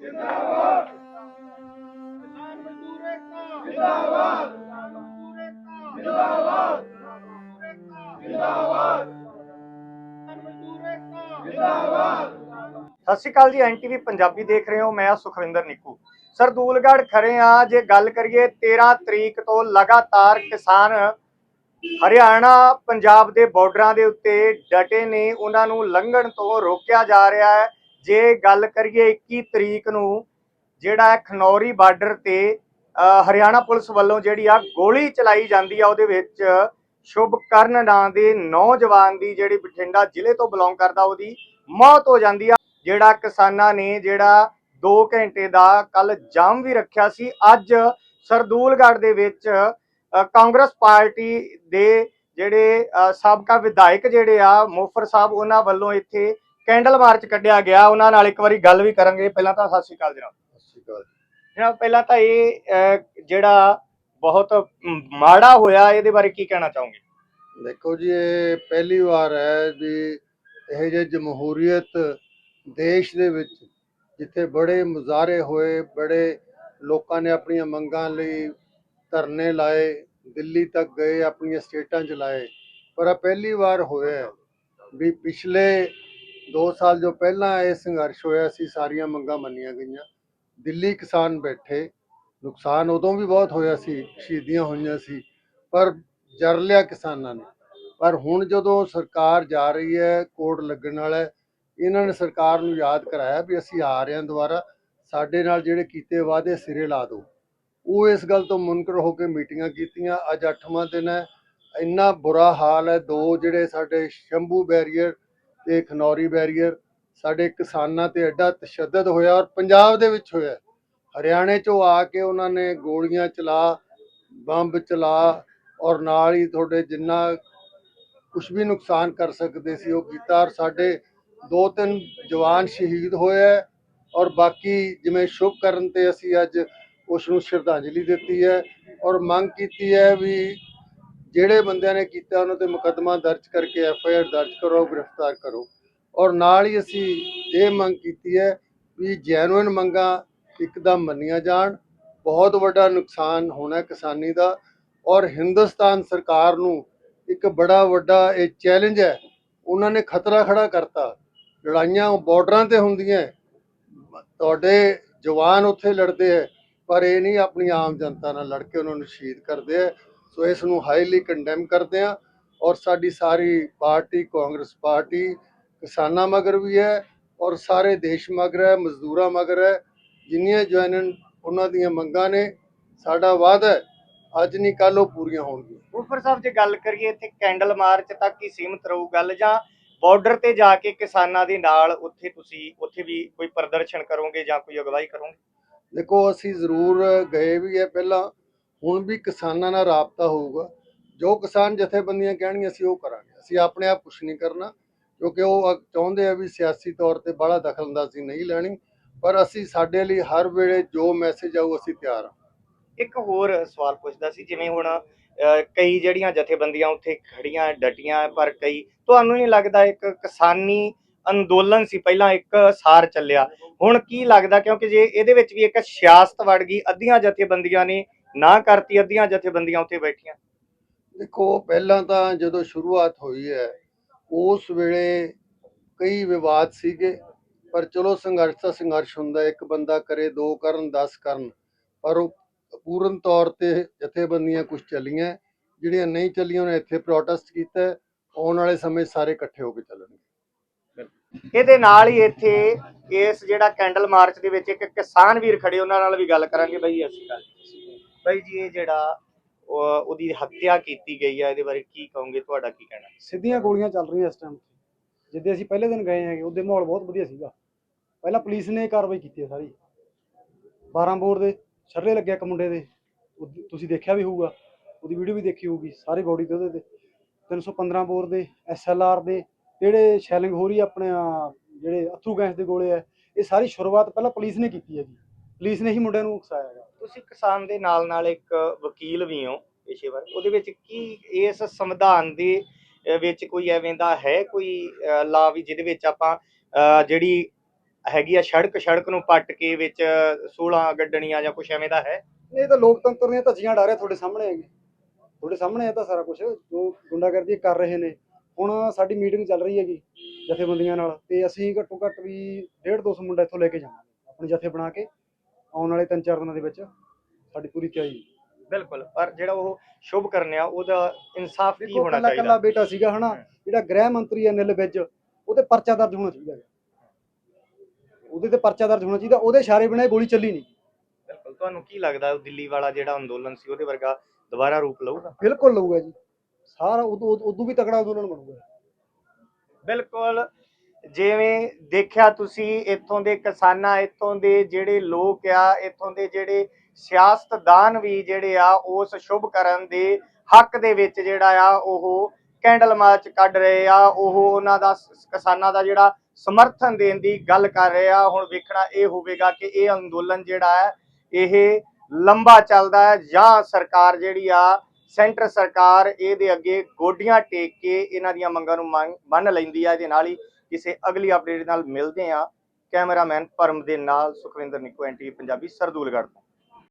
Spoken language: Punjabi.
ਜਿੰਦਾਬਾਦ ਕਿਸਾਨ ਮਜ਼ਦੂਰ ਏਕਤਾ ਜਿੰਦਾਬਾਦ ਕਿਸਾਨ ਮਜ਼ਦੂਰ ਏਕਤਾ ਜਿੰਦਾਬਾਦ ਜਿੰਦਾਬਾਦ ਕਿਸਾਨ ਮਜ਼ਦੂਰ ਏਕਤਾ ਜਿੰਦਾਬਾਦ ਸਤਿ ਸ਼੍ਰੀ ਅਕਾਲ ਜੀ ਐਨਟੀਵੀ ਪੰਜਾਬੀ ਦੇਖ ਰਹੇ ਹੋ, ਮੈਂ ਸੁਖਵਿੰਦਰ ਨਿੱਕੂ। ਸਰਦੂਲਗੜ੍ਹ ਖੜੇ ਆ ਜੇ ਗੱਲ ਕਰੀਏ 13 ਤਰੀਕ ਤੋਂ ਲਗਾਤਾਰ ਕਿਸਾਨ ਹਰਿਆਣਾ, ਪੰਜਾਬ ਦੇ ਬਾਰਡਰਾਂ ਦੇ ਉੱਤੇ ਡਟੇ ਨੇ, ਉਹਨਾਂ ਨੂੰ ਲੰਘਣ ਤੋਂ ਰੋਕਿਆ ਜਾ ਰਿਹਾ ਹੈ। ਜੇ ਗੱਲ ਕਰੀਏ 21 ਤਰੀਕ ਨੂੰ ਜਿਹੜਾ ਖਨੌਰੀ ਬਾਰਡਰ ਤੇ ਹਰਿਆਣਾ ਪੁਲਿਸ ਵੱਲੋਂ ਜਿਹੜੀ ਆ ਗੋਲੀ ਚਲਾਈ ਜਾਂਦੀ ਆ ਉਹਦੇ ਵਿੱਚ ਸ਼ੁਭਕਰਨ ਨਾਂ ਦੇ ਨੌਜਵਾਨ ਦੀ ਜਿਹੜੀ ਬਠਿੰਡਾ ਜ਼ਿਲ੍ਹੇ ਤੋਂ ਬਿਲੋਂਗ ਕਰਦਾ ਉਹਦੀ ਮੌਤ ਹੋ ਜਾਂਦੀ ਆ। ਜਿਹੜਾ ਕਿਸਾਨਾਂ ਨੇ ਜਿਹੜਾ 2 ਘੰਟੇ ਦਾ ਕੱਲ ਜਾਮ ਵੀ ਰੱਖਿਆ ਸੀ ਅੱਜ ਸਰਦੂਲਗੜ੍ਹ ਦੇ ਵਿੱਚ ਕਾਂਗਰਸ ਪਾਰਟੀ ਦੇ ਜਿਹੜੇ ਅ, ਸਾਬਕਾ ਵਿਧਾਇਕ ਜਿਹੜੇ ਆ ਮੋਫਰ ਸਾਹਿਬ ਉਹਨਾਂ ਵੱਲੋਂ ਇੱਥੇ ਕੈਂਡਲ ਮਾਰਚ ਕੱਢਿਆ ਗਿਆ ਉਹਨਾਂ ਨਾਲ ਇੱਕ ਵਾਰੀ ਗੱਲ ਵੀ ਕਰਾਂਗੇ ਪਹਿਲਾਂ ਤਾਂ ਸਤਿ ਸ਼੍ਰੀ ਅਕਾਲ ਜਨਾਬ। ਜਨਾਬ ਪਹਿਲਾਂ ਤਾਂ ਇਹ ਜਿਹੜਾ ਬਹੁਤ ਮਾੜਾ ਹੋਇਆ ਇਹਦੇ ਬਾਰੇ ਕੀ ਕਹਿਣਾ ਚਾਹੋਗੇ? ਦੇਖੋ ਜੀ ਇਹ ਪਹਿਲੀ ਵਾਰ ਹੈ ਵੀ ਇਹ ਜੇ ਜਮਹੂਰੀਅਤ ਦੇਸ਼ ਦੇ ਵਿੱਚ ਜਿੱਥੇ ਬੜੇ ਮੁਜ਼ਾਹਰੇ ਹੋਏ ਬੜੇ ਲੋਕਾਂ ਨੇ ਆਪਣੀਆਂ ਮੰਗਾਂ ਲਈ ਧਰਨੇ ਲਾਏ ਦਿੱਲੀ ਤੱਕ ਗਏ ਆਪਣੀਆਂ ਸਟੇਟਾਂ 'ਚ ਲਾਏ। ਪਰ ਇਹ ਪਹਿਲੀ ਵਾਰ ਹੋਇਆ ਹੈ ਵੀ ਪਿਛਲੇ 2 ਸਾਲ ਜੋ ਪਹਿਲਾਂ ਇਹ ਸੰਘਰਸ਼ ਹੋਇਆ ਸੀ, ਸਾਰੀਆਂ ਮੰਗਾਂ ਮੰਨੀਆਂ ਗਈਆਂ। ਦਿੱਲੀ ਕਿਸਾਨ ਬੈਠੇ। ਨੁਕਸਾਨ ਉਦੋਂ ਵੀ ਬਹੁਤ ਹੋਇਆ ਸੀ, ਸ਼ਹੀਦੀਆਂ ਹੋਈਆਂ ਸੀ, ਪਰ ਜਰ ਲਿਆ ਕਿਸਾਨਾਂ ਨੇ। ਪਰ ਹੁਣ ਜਦੋਂ ਸਰਕਾਰ ਜਾ ਰਹੀ ਹੈ ਕੋਡ ਲੱਗਣ ਵਾਲਾ ਇਹਨਾਂ ਨੇ ਸਰਕਾਰ ਨੂੰ ਯਾਦ ਕਰਾਇਆ ਵੀ ਅਸੀਂ ਆ ਰਹੇ ਹਾਂ ਦੁਬਾਰਾ, ਸਾਡੇ ਨਾਲ ਜਿਹੜੇ ਕੀਤੇ ਵਾਅਦੇ ਸਿਰੇ ਲਾ ਦਿਓ। ਉਹ ਇਸ ਗੱਲ ਤੋਂ ਮੁਨਕਰ ਹੋ ਕੇ ਮੀਟਿੰਗਾਂ ਕੀਤੀਆਂ। ਅੱਜ 8ਵਾਂ ਦਿਨ ਹੈ। ਇੰਨਾ ਬੁਰਾ ਹਾਲ ਹੈ। ਦੋ ਜਿਹੜੇ ਸਾਡੇ ਸ਼ੰਭੂ ਬੈਰੀਅਰ ਤੇ ਖਨੌਰੀ ਬੈਰੀਅਰ ਸਾਡੇ ਕਿਸਾਨਾਂ ਤੇ ਐਡਾ ਤਸ਼ੱਦਦ ਹੋਇਆ ਔਰ ਪੰਜਾਬ ਦੇ ਵਿੱਚ ਹੋਇਆ। ਹਰਿਆਣੇ ਚੋਂ ਆ ਕੇ ਉਹਨਾਂ ਨੇ ਗੋਲੀਆਂ ਚਲਾ, ਬੰਬ ਚਲਾ ਔਰ ਨਾਲ ਹੀ ਤੁਹਾਡੇ ਜਿੰਨਾ ਕੁਝ ਵੀ ਨੁਕਸਾਨ ਕਰ ਸਕਦੇ ਸੀ ਉਹ ਕੀਤਾ ਔਰ ਸਾਡੇ ਦੋ ਤਿੰਨ ਜਵਾਨ ਸ਼ਹੀਦ ਹੋਏ ਹੈ ਔਰ ਬਾਕੀ ਜਿਵੇਂ ਸ਼ੁਭ ਕਰਨ ਤੇ ਅਸੀਂ ਅੱਜ ਉਸ ਨੂੰ ਸ਼ਰਧਾਂਜਲੀ ਦਿੱਤੀ ਹੈ ਔਰ ਮੰਗ ਕੀਤੀ ਹੈ ਵੀ ਜਿਹੜੇ ਬੰਦਿਆਂ ਨੇ ਕੀਤਾ, ਉਹਨਾਂ ਤੇ ਮੁਕੱਦਮਾ ਦਰਜ ਕਰਕੇ ਐਫ ਆਈ ਆਰ ਦਰਜ ਕਰੋ, ਗ੍ਰਿਫਤਾਰ ਕਰੋ। ਔਰ ਨਾਲ ਹੀ ਅਸੀਂ ਇਹ ਮੰਗ ਕੀਤੀ ਹੈ ਵੀ ਜੈਨੂਇਨ ਮੰਗਾਂ ਇੱਕਦਮ ਮੰਨੀਆਂ ਜਾਣ। ਬਹੁਤ ਵੱਡਾ ਨੁਕਸਾਨ ਹੋਣਾ ਕਿਸਾਨੀ ਦਾ। ਔਰ ਹਿੰਦੁਸਤਾਨ ਸਰਕਾਰ ਨੂੰ ਇੱਕ ਬੜਾ ਵੱਡਾ ਇਹ ਚੈਲੰਜ ਹੈ, ਉਹਨਾਂ ਨੇ ਖਤਰਾ ਖੜਾ ਕਰਤਾ। ਲੜਾਈਆਂ ਬਾਰਡਰਾਂ ਤੇ ਹੁੰਦੀਆਂ ਤੁਹਾਡੇ ਜਵਾਨ ਉੱਥੇ ਲੜਦੇ ਹੈ, ਪਰ ਇਹ ਨਹੀਂ ਆਪਣੀ ਆਮ ਜਨਤਾ ਨਾਲ ਲੜ ਕੇ ਉਹਨਾਂ ਨੂੰ ਸ਼ਹੀਦ ਕਰਦੇ ਹੈ। ਸੋ ਇਸ ਨੂੰ ਹਾਈਲੀ ਕੰਡੈਮ ਕਰਦੇ ਆ ਔਰ ਸਾਡੀ ਸਾਰੀ ਪਾਰਟੀ ਕਾਂਗਰਸ ਪਾਰਟੀ ਕਿਸਾਨਾਂ ਮਗਰ ਵੀ ਹੈ ਔਰ ਸਾਰੇ ਦੇਸ਼ ਮਗਰ ਹੈ ਮਜ਼ਦੂਰਾਂ ਮਗਰ ਹੈ ਜਿੰਨੀਆਂ ਜੁਆਇਨਨ ਉਹਨਾਂ ਦੀਆਂ ਮੰਗਾਂ ਨੇ ਸਾਡਾ ਵਾਅਦਾ ਹੈ ਅੱਜ ਨਹੀਂ ਕੱਲ੍ਹ ਉਹ ਪੂਰੀਆਂ ਹੋਣਗੀਆਂ। ਉਫਰ ਸਾਹਿਬ ਜੇ ਗੱਲ ਕਰੀਏ ਇੱਥੇ ਕੈਂਡਲ ਮਾਰਚ ਤੱਕ ਹੀ ਸੀਮਤ ਰਹੂ ਗੱਲ ਜਾਂ ਬਾਰਡਰ ਤੇ ਜਾ ਕੇ ਕਿਸਾਨਾਂ ਦੇ ਨਾਲ ਉੱਥੇ ਤੁਸੀਂ ਉੱਥੇ ਵੀ ਕੋਈ ਪ੍ਰਦਰਸ਼ਨ ਕਰੋਗੇ ਜਾਂ ਕੋਈ ਅਗਵਾਈ ਕਰੋਗੇ? ਦੇਖੋ ਅਸੀਂ ਜ਼ਰੂਰ ਗਏ ਵੀ ਹੈ ਪਹਿਲਾਂ। ਹੁਣ ਵੀ ਕਿਸਾਨਾਂ ਨਾਲ ਰਾਬਤਾ ਹੋਊਗਾ। ਜੋ ਕਿਸਾਨ ਜਥੇਬੰਦੀਆਂ ਕਹਿਣਗੀਆਂ, ਅਸੀਂ ਉਹ ਕਰਾਂਗੇ। ਅਸੀਂ ਆਪਣੇ ਆਪ ਕੁਝ ਨਹੀਂ ਕਰਨਾ, ਕਿਉਂਕਿ ਉਹ ਚਾਹੁੰਦੇ ਆ ਵੀ ਸਿਆਸੀ ਤੌਰ ਤੇ ਬੜਾ ਦਖਲਅੰਦਾਜ਼ੀ ਨਹੀਂ ਲੈਣੀ, ਪਰ ਅਸੀਂ ਸਾਡੇ ਲਈ ਹਰ ਵੇਲੇ ਜੋ ਮੈਸੇਜ ਆਊ, ਅਸੀਂ ਤਿਆਰ ਹਾਂ ਇੱਕ ਹੋਰ ਸਵਾਲ ਪੁੱਛਦਾ ਸੀ, ਜਿਵੇਂ ਹੁਣ ਕਈ ਜਿਹੜੀਆਂ ਜਥੇਬੰਦੀਆਂ ਉੱਥੇ ਖੜੀਆਂ ਡਟੀਆਂ, ਪਰ ਕਈ, ਤੁਹਾਨੂੰ ਨਹੀਂ ਲੱਗਦਾ ਇੱਕ ਕਿਸਾਨੀ ਅੰਦੋਲਨ ਸੀ, ਪਹਿਲਾਂ ਇੱਕ ਸਾਰ ਚੱਲਿਆ। ਹੁਣ ਕੀ ਲੱਗਦਾ, ਕਿਉਂਕਿ ਜੇ ਇਹਦੇ ਵਿੱਚ ਵੀ ਇੱਕ ਸਿਆਸਤ ਵੜ ਗਈ, ਅੱਧੀਆਂ ਜਥੇਬੰਦੀਆਂ ਨੇ ਨਾ ਕਰਤੀ ਅੱਧੀਆਂ ਜਥੇਬੰਦੀਆਂ ਉੱਥੇ ਬੈਠੀਆਂ ਦੇਖੋ ਪਹਿਲਾਂ ਤਾਂ ਜਦੋਂ ਸ਼ੁਰੂਆਤ ਹੋਈ ਹੈ ਉਸ ਵੇਲੇ ਕਈ ਵਿਵਾਦ ਸੀਗੇ ਪਰ ਚਲੋ ਸੰਘਰਸ਼ ਤਾਂ ਸੰਘਰਸ਼ ਹੁੰਦਾ। ਇੱਕ ਬੰਦਾ ਕਰੇ ਦੋ ਕਰਨ 10 ਕਰਨ ਪਰ ਉਹ ਪੂਰਨ ਤੌਰ ਤੇ ਜਥੇਬੰਦੀਆਂ ਕੁਝ ਚੱਲੀਆਂ ਜਿਹੜੀਆਂ ਨਹੀਂ ਚੱਲੀਆਂ ਉਹਨੇ ਇੱਥੇ ਪ੍ਰੋਟੈਸਟ ਕੀਤਾ। ਆਉਣ ਵਾਲੇ ਸਮੇਂ ਸਾਰੇ ਇਕੱਠੇ ਹੋ ਕੇ ਚੱਲਣਗੇ ਇਹਦੇ ਨਾਲ ਹੀ ਇੱਥੇ ਇਸ ਜਿਹੜਾ ਕੈਂਡਲ ਮਾਰਚ ਦੇ ਵਿੱਚ ਇੱਕ ਕਿਸਾਨ ਵੀਰ ਖੜੇ ਉਹਨਾਂ ਨਾਲ ਵੀ ਗੱਲ ਕਰਾਂਗੇ ਬਾਈ ਅਸੀਂ ਗੱਲ ਬਾਈ ਜੀ, ਇਹ ਜਿਹੜਾ, ਉਹ- ਉਹਦੀ ਹੱਤਿਆ ਕੀਤੀ ਗਈ ਆ, ਇਹਦੇ ਬਾਰੇ ਕੀ ਕਹੋਗੇ? ਤੁਹਾਡਾ ਕੀ ਕਹਿਣਾ? ਸਿੱਧੀਆਂ ਗੋਲੀਆਂ ਚੱਲ ਰਹੀਆਂ ਇਸ ਟਾਈਮ ਜਿੱਦੇ ਅਸੀਂ ਪਹਿਲੇ ਦਿਨ ਗਏ ਹੈਗੇ, ਉਹਦੇ ਮਾਹੌਲ ਬਹੁਤ ਵਧੀਆ ਸੀਗਾ। ਪਹਿਲਾਂ ਪੁਲਿਸ ਨੇ ਕਾਰਵਾਈ ਕੀਤੀ ਹੈ ਸਾਰੀ। 12 ਬੋਰ ਦੇ ਛਰਲੇ ਲੱਗਿਆ ਇੱਕ ਮੁੰਡੇ ਦੇ। ਉਹ, ਤੁਸੀਂ ਦੇਖਿਆ ਵੀ ਹੋਊਗਾ। ਉਹਦੀ ਵੀਡੀਓ ਵੀ ਦੇਖੀ ਹੋਊਗੀ, ਸਾਰੇ ਬੋਡੀ ਤੇ ਉਹਦੇ ਤੇ। 315 ਬੋਰ ਦੇ ਐਸਐਲਆਰ ਦੇ, ਜਿਹੜੇ ਸ਼ੈਲਿੰਗ ਹੋ ਰਹੀ ਆ ਆਪਣੇ ਆਹ ਜਿਹੜੇ ਅਥਰੂ ਗੈਸ ਦੇ ਗੋਲੇ ਆ, ਇਹ ਸਾਰੀ ਸ਼ੁਰੂਆਤ ਪਹਿਲਾਂ ਪੁਲਿਸ ਨੇ ਕੀਤੀ ਹੈਗੀ। ਪੁਲਿਸ ਨੇ ਹੀ ਮੁੰਡਿਆਂ ਨੂੰ ਉਕਸਾਇਆ ਹੈਗਾ। ਤੁਸੀਂ ਕਿਸਾਨ ਦੇ ਨਾਲ ਨਾਲ ਇੱਕ ਵਕੀਲ ਵੀ ਹੋ ਪੇਸ਼ੇਵਰ। ਉਹਦੇ ਵਿੱਚ ਕੀ ਇਸ ਸੰਵਿਧਾਨ ਦੇ ਵਿੱਚ ਕੋਈ ਐਵੇਂ ਦਾ ਹੈ ਕੋਈ ਲਾ ਵੀ ਜਿਹਦੇ ਵਿੱਚ ਆਪਾਂ ਜਿਹੜੀ ਹੈਗੀ ਆ ਸੜਕ ਸੜਕ ਨੂੰ ਪੱਟ ਕੇ ਵਿੱਚ 16 ਗੱਡਣੀਆਂ ਜਾਂ ਕੁਛ ਐਵੇਂ ਦਾ ਹੈ? ਇਹ ਤਾਂ ਲੋਕਤੰਤਰ ਦੀਆਂ ਧੱਜੀਆਂ ਡਾ ਰਿਹਾ ਤੁਹਾਡੇ ਸਾਹਮਣੇ ਹੈਗੇ। ਤੁਹਾਡੇ ਸਾਹਮਣੇ ਹੈ ਤਾਂ ਸਾਰਾ ਕੁਝ ਜੋ ਗੁੰਡਾਗਰਦੀ ਕਰ ਰਹੇ ਨੇ। ਹੁਣ ਸਾਡੀ ਮੀਟਿੰਗ ਚੱਲ ਰਹੀ ਹੈਗੀ ਜਥੇਬੰਦੀਆਂ ਨਾਲ ਤੇ ਅਸੀਂ ਘੱਟੋ ਘੱਟ ਵੀ 1.5 200 ਮੁੰਡਾ ਇੱਥੋਂ ਲੈ ਕੇ ਜਾਵਾਂਗੇ ਆਪਣੇ ਜਥੇ ਬਣਾ ਕੇ। ਆਉਣ ਵਾਲੇ 3-4 ਦਿਨਾਂ ਦੇ ਵਿੱਚ ਸਾਡੀ ਪੂਰੀ ਤਿਆਰੀ। ਬਿਲਕੁਲ ਪਰ ਜਿਹੜਾ ਉਹ ਸ਼ੁਭ ਕਰਨਿਆ ਉਹਦਾ ਇਨਸਾਫ ਕੀ ਹੋਣਾ ਚਾਹੀਦਾ? ਕੱਲਾ ਬੇਟਾ ਸੀਗਾ ਹਨਾ? ਜਿਹੜਾ ਗ੍ਰਹਿ ਮੰਤਰੀ ਹੈ ਨਿਲ ਵਿੱਚ ਉਹਤੇ ਪਰਚਾ ਦਰਜ ਹੋਣਾ ਚਾਹੀਦਾ ਉਹਦੇ ਤੇ ਪਰਚਾ ਦਰਜ ਹੋਣਾ ਚਾਹੀਦਾ ਉਹਦੇ ਇਸ਼ਾਰੇ ਬਿਨਾਂ ਇਹ ਗੋਲੀ ਚੱਲੀ ਨਹੀਂ। ਬਿਲਕੁਲ ਤੁਹਾਨੂੰ ਕੀ ਲੱਗਦਾ ਉਹ ਦਿੱਲੀ ਵਾਲਾ ਜਿਹੜਾ ਅੰਦੋਲਨ ਸੀ ਉਹਦੇ ਵਰਗਾ ਦੁਬਾਰਾ ਰੂਪ ਲਊਗਾ? ਬਿਲਕੁਲ ਲਊਗਾ ਜੀ। ਸਾਰਾ ਉਦੋਂ ਉਦੋਂ ਵੀ ਤਕੜਾ ਅੰਦੋਲਨ ਬਣੂਗਾ। ਬਿਲਕੁਲ ਜਿਵੇਂ ਦੇਖਿਆ ਤੁਸੀਂ, ਇੱਥੋਂ ਦੇ ਕਿਸਾਨਾਂ, ਇੱਥੋਂ ਦੇ ਜਿਹੜੇ ਲੋਕ ਆ, ਇੱਥੋਂ ਦੇ ਜਿਹੜੇ ਸਿਆਸਤਦਾਨ ਵੀ ਜਿਹੜੇ ਆ, ਉਸ ਸ਼ੁਭ ਕਰਨ ਦੇ ਹੱਕ ਦੇ ਵਿੱਚ ਜਿਹੜਾ ਆ, ਉਹ ਕੈਂਡਲ ਮਾਰਚ ਕੱਢ ਰਹੇ ਆ, ਉਹ ਉਹਨਾਂ ਦਾ ਕਿਸਾਨਾਂ ਦਾ ਜਿਹੜਾ ਸਮਰਥਨ ਦੇਣ ਦੀ ਗੱਲ ਕਰ ਰਹੇ ਆ। ਹੁਣ ਵੇਖਣਾ ਇਹ ਹੋਵੇਗਾ ਕਿ ਇਹ ਅੰਦੋਲਨ ਜਿਹੜਾ ਹੈ, ਇਹ ਲੰਬਾ ਚੱਲਦਾ ਹੈ ਜਾਂ ਸਰਕਾਰ ਜਿਹੜੀ ਆ, ਸੈਂਟਰ ਸਰਕਾਰ ਇਹਦੇ ਅੱਗੇ ਗੋਡੀਆਂ ਟੇਕ ਕੇ ਇਹਨਾਂ ਦੀਆਂ ਮੰਗਾਂ ਨੂੰ ਮੰਨ ਮੰਨ ਲੈਂਦੀ ਆ। ਇਹਦੇ ਨਾਲ ਹੀ ਕਿਸੇ ਅਗਲੀ ਅਪਡੇਟ ਨਾਲ ਮਿਲਦੇ ਹਾਂ। ਕੈਮਰਾਮੈਨ ਪਰਮ ਦੇ ਨਾਲ ਸੁਖਵਿੰਦਰ ਨਿੱਕੂ ਐਂਟੀ ਪੰਜਾਬੀ ਸਰਦੂਲਗੜ੍ਹ ਤੋਂ।